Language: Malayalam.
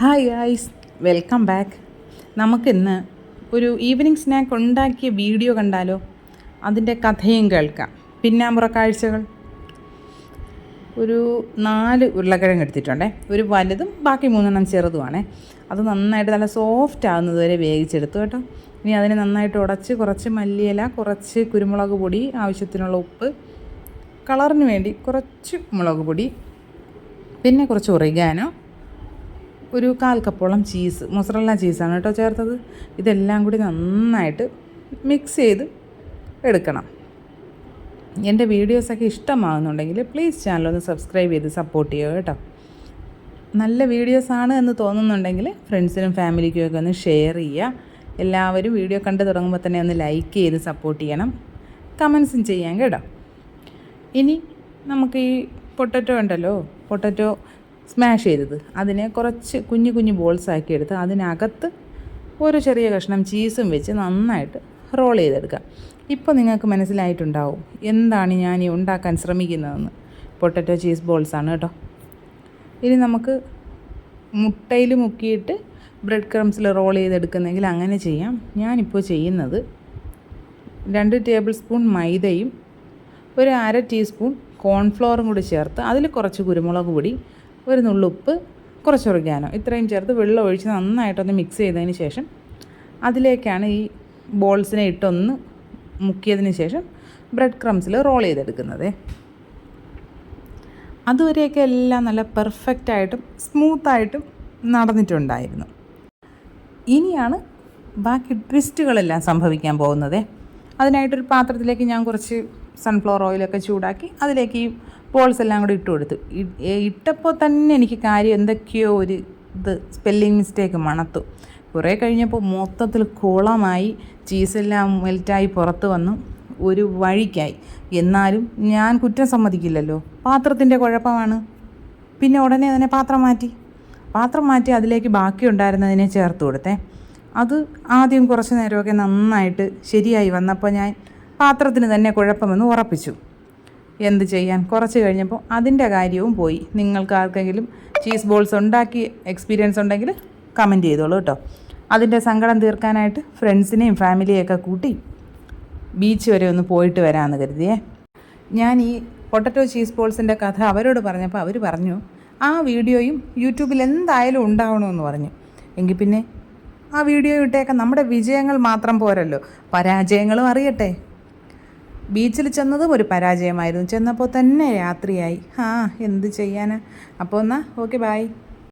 ഹായ് ഗായ്സ് വെൽക്കം ബാക്ക് നമുക്കിന്ന് ഒരു ഈവനിങ് സ്നാക്ക് ഉണ്ടാക്കിയ വീഡിയോ കണ്ടാലോ? അതിന്റെ കഥയും കേൾക്കാം. പിന്നാമ്പുറ കാഴ്ചകൾ. ഒരു നാല് ഉരുളക്കിഴങ്ങ് എടുത്തിട്ടുണ്ടേ. ഒരു വലുതും ബാക്കി മൂന്നെണ്ണം ചെറുതുമാണേ. അത് നന്നായിട്ട് നല്ല സോഫ്റ്റ് ആകുന്നത് വരെ വേവിച്ചെടുത്തു കേട്ടോ. ഇനി അതിനെ നന്നായിട്ട് ഉടച്ച് കുറച്ച് മല്ലിയില കുറച്ച് കുരുമുളക് പൊടി ആവശ്യത്തിനുള്ള ഉപ്പ് കളറിന് വേണ്ടി കുറച്ച് മുളക് പൊടി പിന്നെ കുറച്ച് ഒറിഗാനോ ഒരു കാൽ കപ്പോളം ചീസ് മൊസറല്ല ചീസാണ് കേട്ടോ ചേർത്തത്. ഇതെല്ലാം കൂടി നന്നായിട്ട് മിക്സ് ചെയ്ത് എടുക്കണം. എന്റെ വീഡിയോസൊക്കെ ഇഷ്ടമാകുന്നുണ്ടെങ്കിൽ പ്ലീസ് ചാനലൊന്ന് സബ്സ്ക്രൈബ് ചെയ്ത് സപ്പോർട്ട് ചെയ്യുക കേട്ടോ. നല്ല വീഡിയോസാണ് എന്ന് തോന്നുന്നുണ്ടെങ്കിൽ ഫ്രണ്ട്സിനും ഫാമിലിക്കും ഒക്കെ ഒന്ന് ഷെയർ ചെയ്യുക. എല്ലാവരും വീഡിയോ കണ്ടു തുടങ്ങുമ്പോൾ തന്നെ ഒന്ന് ലൈക്ക് ചെയ്ത് സപ്പോർട്ട് ചെയ്യണം. കമൻസും ചെയ്യാം കേട്ടോ. ഇനി നമുക്ക് ഈ പൊട്ടറ്റോ ഉണ്ടല്ലോ പൊട്ടറ്റോ സ്മാഷ് ചെയ്തത്. അതിനെ കുറച്ച് കുഞ്ഞു കുഞ്ഞു ബോൾസ് ആക്കി എടുത്ത് അതിനകത്ത് ഒരു ചെറിയ കഷ്ണം ചീസും വെച്ച് നന്നായിട്ട് റോൾ ചെയ്തെടുക്കുക ഇപ്പോൾ നിങ്ങൾക്ക് മനസ്സിലായിട്ടുണ്ടാവും എന്താണ് ഞാൻ ഈ ഉണ്ടാക്കാൻ ശ്രമിക്കുന്നതെന്ന്. പൊട്ടറ്റോ ചീസ് ബോൾസാണ് കേട്ടോ. ഇനി നമുക്ക് മുട്ടയിൽ മുക്കിയിട്ട് ബ്രെഡ് ക്രംസിൽ റോൾ ചെയ്തെടുക്കുന്നെങ്കിൽ അങ്ങനെ ചെയ്യാം. ഞാനിപ്പോൾ ചെയ്യുന്നത് രണ്ട് ടേബിൾ സ്പൂൺ മൈദയും ഒരു അര ടീസ്പൂൺ കോൺഫ്ലോറും കൂടി ചേർത്ത് അതിൽ കുറച്ച് കുരുമുളക് പൊടി ഒരു നുള്ളുപ്പ് കുറച്ച് ഒറിഗാനോ ഇത്രയും ചേർത്ത് വെള്ളം ഒഴിച്ച് നന്നായിട്ടൊന്ന് മിക്സ് ചെയ്തതിന് ശേഷം അതിലേക്കാണ് ഈ ബോൾസിനെ ഇട്ടൊന്ന് മുക്കിയതിന് ശേഷം ബ്രെഡ് ക്രംസിൽ റോൾ ചെയ്തെടുക്കുന്നത്. അതുവരെയൊക്കെ എല്ലാം നല്ല പെർഫെക്റ്റായിട്ടും സ്മൂത്തായിട്ടും നടന്നിട്ടുണ്ടായിരുന്നു. ഇനിയാണ് ബാക്കി ട്വിസ്റ്റുകളെല്ലാം സംഭവിക്കാൻ പോകുന്നത്. അതിനായിട്ടൊരു പാത്രത്തിലേക്ക് ഞാൻ കുറച്ച് സൺഫ്ലവർ ഓയിലൊക്കെ ചൂടാക്കി അതിലേക്ക് ഈ ബോൾസ് എല്ലാം കൂടി ഇട്ട് കൊടുത്തു. ഇട്ടപ്പോൾ തന്നെ എനിക്ക് കാര്യം എന്തൊക്കെയോ ഒരു ഇത് സ്പെല്ലിംഗ് മിസ്റ്റേക്ക് മണത്തു. കുറേ കഴിഞ്ഞപ്പോൾ മൊത്തത്തിൽ കുളമായി ചീസെല്ലാം മെൽറ്റായി പുറത്ത് വന്നു. ഒരു വഴിക്കായി. എന്നാലും ഞാൻ കുറ്റം സമ്മതിക്കില്ലല്ലോ. പാത്രത്തിന്റെ കുഴപ്പമാണ്. പിന്നെ ഉടനെ തന്നെ പാത്രം മാറ്റി. പാത്രം മാറ്റി അതിലേക്ക് ബാക്കി ഉണ്ടായിരുന്നതിനെ ചേർത്ത് കൊടുത്തേ. അത് ആദ്യം കുറച്ച് നേരമൊക്കെ നന്നായിട്ട് ശരിയായി വന്നപ്പോൾ ഞാൻ പാത്രത്തിന് തന്നെ കുഴപ്പമെന്ന് ഉറപ്പിച്ചു. എന്ത് ചെയ്യാൻ? കുറച്ച് കഴിഞ്ഞപ്പോൾ അതിന്റെ കാര്യവും പോയി. നിങ്ങൾക്ക് ആർക്കെങ്കിലും ചീസ് ബോൾസ് ഉണ്ടാക്കി എക്സ്പീരിയൻസ് ഉണ്ടെങ്കിൽ കമന്റ് ചെയ്തോളൂ കേട്ടോ. അതിന്റെ സങ്കടം തീർക്കാനായിട്ട് ഫ്രണ്ട്സിനെയും ഫാമിലിയെയൊക്കെ കൂട്ടി ബീച്ച് വരെ ഒന്ന് പോയിട്ട് വരാമെന്ന് കരുതിയേ. ഞാൻ ഈ പൊട്ടറ്റോ ചീസ് ബോൾസിന്റെ കഥ അവരോട് പറഞ്ഞപ്പോൾ അവർ പറഞ്ഞു ആ വീഡിയോയും യൂട്യൂബിൽ എന്തായാലും ഉണ്ടാവണമെന്ന് പറഞ്ഞു. എങ്കിൽ പിന്നെ ആ വീഡിയോ ഇട്ടേക്കാൻ നമ്മുടെ വിജയങ്ങൾ മാത്രം പോരല്ലോ. പരാജയങ്ങളും അറിയട്ടെ. ബീച്ചിൽ ചെന്നതും ഒരു പരാജയമായിരുന്നു. ചെന്നപ്പോൾ തന്നെ രാത്രിയായി. ആ എന്ത് ചെയ്യാനാ? അപ്പോൾ എന്നാൽ ഓക്കെ ബായ്